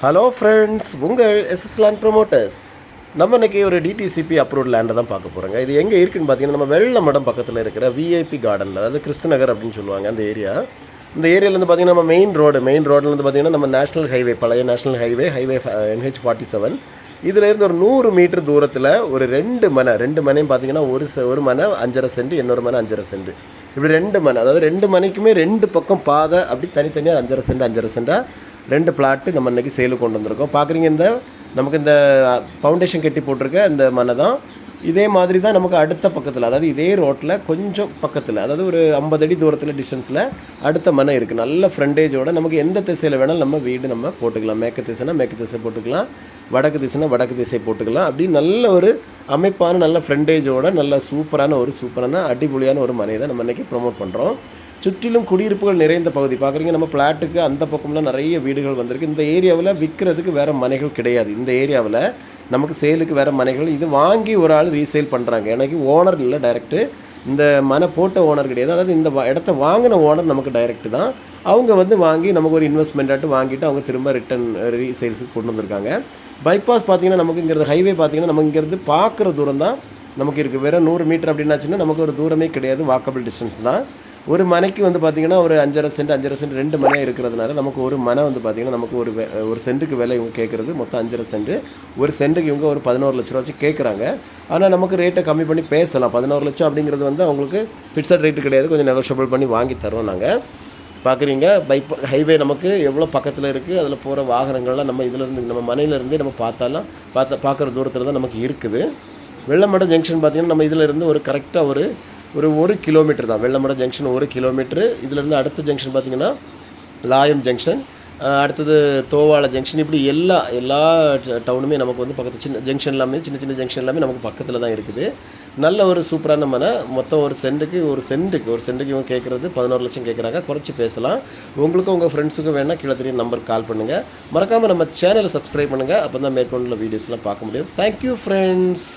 Hello friends உங்கள் SS land promoters நம்ம இன்றைக்கி ஒரு டிடிசிபி அப்ரூவ்ட் லேண்டை தான் பார்க்க போகிறோங்க இது எங்கே இருக்குன்னு பார்த்தீங்கன்னா நம்ம வெள்ளமடம் பக்கத்தில் இருக்கிற விஐபி கார்டனில் அதாவது கிறிஸ்துநகர் அப்படின்னு சொல்லுவாங்க அந்த ஏரியா இந்த ஏரியாவிலேருந்து பார்த்தீங்கன்னா நம்ம மெயின் ரோடு மெயின் ரோட்லேருந்து பார்த்தீங்கன்னா நம்ம நேஷனல் ஹைவே பழைய national highway highway NH forty seven இதுலேருந்து ஒரு நூறு மீட்டர் தூரத்தில் ஒரு ரெண்டு மனை ரெண்டு மனையும் பார்த்தீங்கன்னா ஒரு செ ஒரு மனை அஞ்சரை சென்ட் இன்னொரு மனை அஞ்சரை சென்ட். இப்படி ரெண்டு மனை அதாவது ரெண்டு மனைக்குமே ரெண்டு பக்கம் பாதை அப்படி தனித்தனியாக அஞ்சரை சென்ட் அஞ்சரை சென்ட்டாக ரெண்டு பிளாட்டு நம்ம இன்றைக்கி சேலுக்கு கொண்டு வந்திருக்கோம். பார்க்குறீங்க இந்த நமக்கு இந்த ஃபவுண்டேஷன் கட்டி போட்டிருக்க இந்த மனை தான். இதே மாதிரி தான் நமக்கு அடுத்த பக்கத்தில் அதாவது இதே ரோட்டில் கொஞ்சம் பக்கத்தில் அதாவது ஒரு ஐம்பது அடி தூரத்தில் டிஸ்டன்ஸில் அடுத்த மனை இருக்குது நல்ல ஃப்ரண்டேஜோட நமக்கு எந்த திசையில் வேணாலும் நம்ம வீடு நம்ம போட்டுக்கலாம். மேற்கு திசைனா மேற்கு திசை போட்டுக்கலாம். வடக்கு திசைனா வடக்கு திசை போட்டுக்கலாம். அப்படி நல்ல ஒரு அமைப்பான நல்ல ஃப்ரண்டேஜோட நல்ல சூப்பரான ஒரு சூப்பரான அடிப்பொலியான ஒரு மனையை தான் நம்ம இன்றைக்கி ப்ரொமோட் பண்ணுறோம் சுற்றிலும் குடியிருப்புகள் நிறைந்த பகுதி. பார்க்குறீங்க நம்ம பிளாட்டுக்கு அந்த பக்கம்லாம் நிறைய வீடுகள் வந்திருக்கு. இந்த ஏரியாவில் விற்கிறதுக்கு வேறு மனைகள் கிடையாது. இந்த ஏரியாவில் நமக்கு சேலுக்கு வேறு மனைகள். இது வாங்கி ஒரு ஆள் ரீசேல் பண்ணுறாங்க எனக்கு ஓனர் இல்லை டைரெக்டு இந்த மனை போட்ட ஓனர் கிடையாது. அதாவது இந்த வ- இடத்த வாங்கின ஓனர் நமக்கு டைரெக்ட் தான். அவங்க வந்து வாங்கி நமக்கு ஒரு இன்வெஸ்ட்மெண்ட்டாட்டு வாங்கிட்டு அவங்க திரும்ப ரிட்டன் ரீசேல்ஸுக்கு கொண்டு வந்திருக்காங்க. பைபாஸ் பார்த்தீங்கன்னா நமக்கு இங்கிறது ஹைவே பார்த்தீங்கன்னா நம்ம இங்கேருந்து பார்க்குற தூரம் தான் நமக்கு இருக்குது வெறும் நூறு மீட்டர் அப்படின்னாச்சுன்னா நமக்கு ஒரு தூரமே கிடையாது. வாக்கபிள் டிஸ்டன்ஸ் தான். ஒரு மனைக்கு வந்து பார்த்திங்கன்னா ஒரு அஞ்சரை சென்ட் அஞ்சரை சென்ட் ரெண்டு மனையாக இருக்கிறதுனால நமக்கு ஒரு மனை வந்து பார்த்திங்கன்னா நமக்கு ஒரு வெ- ஒரு சென்ட்டுக்கு விலை இவங்க கேட்குறது மொத்தம் அஞ்சரை சென்ட் ஒரு சென்ட்டுக்கு இவங்க ஒரு பதினோரு லட்ச ரூபா வச்சு கேட்குறாங்க ஆனால் நமக்கு ரேட்டை கம்மி பண்ணி பேசலாம். பதினோரு லட்சம் அப்படிங்கிறது வந்து அவங்களுக்கு ஃபிக்ஸட் ரேட்டு கிடையாது. கொஞ்சம் நெகோஷியபிள் பண்ணி வாங்கி தரோம் நாங்கள் பார்க்குறீங்க பைப் ஹைவே நமக்கு எவ்வளோ பக்கத்தில் இருக்குது அதில் போகிற வாகனங்கள்லாம் நம்ம இதிலேருந்து நம்ம மனையிலேருந்தே நம்ம பார்த்தாலாம் பார்த்த பார்க்குற தூரத்தில் தான் நமக்கு இருக்குது. வெள்ளமடம் ஜங்ஷன் பார்த்திங்கன்னா நம்ம இதில் இருந்து ஒரு கரெக்டாக ஒரு ஒரு ஒரு கிலோமீட்டர் தான். வெள்ளமடம் ஜங்ஷன் ஒரு கிலோமீட்ரு இதிலேருந்து அடுத்த ஜங்ஷன் பார்த்திங்கன்னா லாயம் ஜங்ஷன் அடுத்தது தோவாள ஜங்ஷன் இப்படி எல்லா எல்லா டவுனுமே நமக்கு வந்து பக்கத்து சின்ன ஜங்ஷன் எல்லாமே சின்ன சின்ன ஜங்ஷன் எல்லாமே நமக்கு பக்கத்தில் தான் இருக்குது. நல்ல ஒரு சூப்பரான மனை மொத்தம் ஒரு சென்ட்டுக்கு ஒரு சென்ட்டுக்கு ஒரு சென்ட்டுக்கு இவங்க கேட்குறது பதினோரு லட்சம் கேட்குறாங்க குறைச்சி பேசலாம். உங்களுக்கும் உங்கள் ஃப்ரெண்ட்ஸுக்கும் வேணால் கீழே தெரியும் நம்பருக்கு கால் பண்ணுங்கள் மறக்காமல் நம்ம சேனலை சப்ஸ்கிரைப் பண்ணுங்கள் அப்போ தான் மேற்கொண்டுள்ள வீடியோஸ்லாம் பார்க்க முடியும். Thank you friends